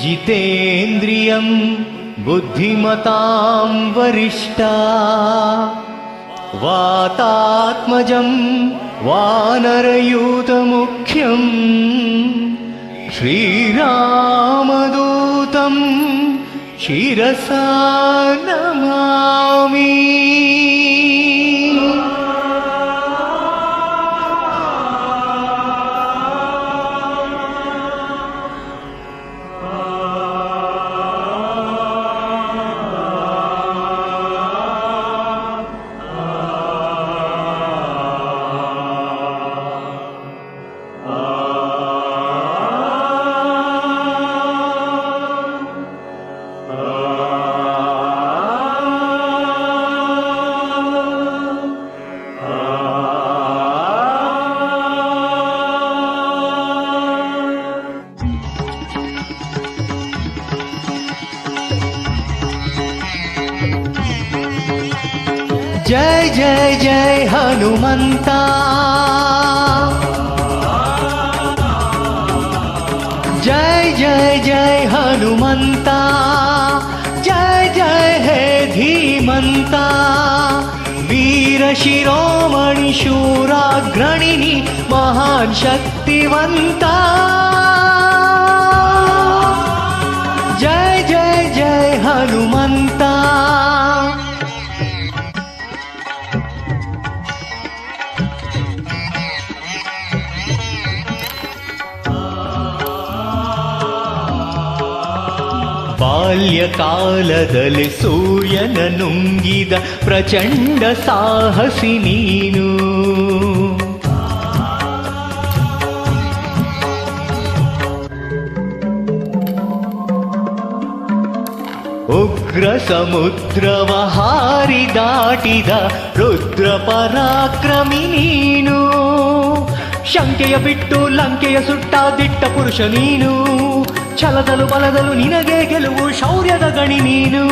जितेन्द्रियम् बुद्धिमताम् वरिष्ठा वातात्मजम् वानरयूतमुख्यम् श्रीरामदूतम् शिरसा नमामि जय जय जय हनुमंता जय जय जय हनुमंता जय जय हे धीमंता वीर शिरोमणि शूराग्रणिनी महान शक्तिवंता ಬಾಲ್ಯಕಾಲದಲ್ಲಿ ಸೂರ್ಯನ ನುಂಗಿದ ಪ್ರಚಂಡ ಸಾಹಸಿ ನೀನು ಉಗ್ರ ಸಮುದ್ರವ ಹಾರಿ ದಾಟಿದ ರುದ್ರ ಪರಾಕ್ರಮಿ ನೀನು ಶಂಕೆಯ ಬಿಟ್ಟು ಲಂಕೆಯ ಸುಟ್ಟ ದಿಟ್ಟ ಪುರುಷ ನೀನು ಛಲದಲು ಬಲದಲು ನಿನಗೆ ಗೆಲುವು ಶೌರ್ಯದ ಗಣಿ ನೀನು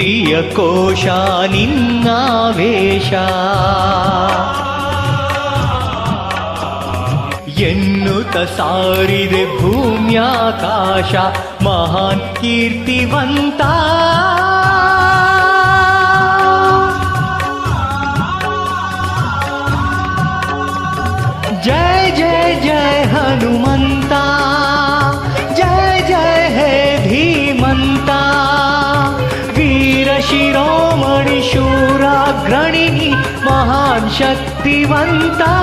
ಪ್ರಿಯ ಕೋಶ ನಿನ್ನಾವೇಶ ಎನ್ನುತ ಸಾರಿದೆ ಭೂಮ್ಯಾಕಾಶ ಮಹಾನ್ ಕೀರ್ತಿವಂತ మహాన్ శక్తివంతా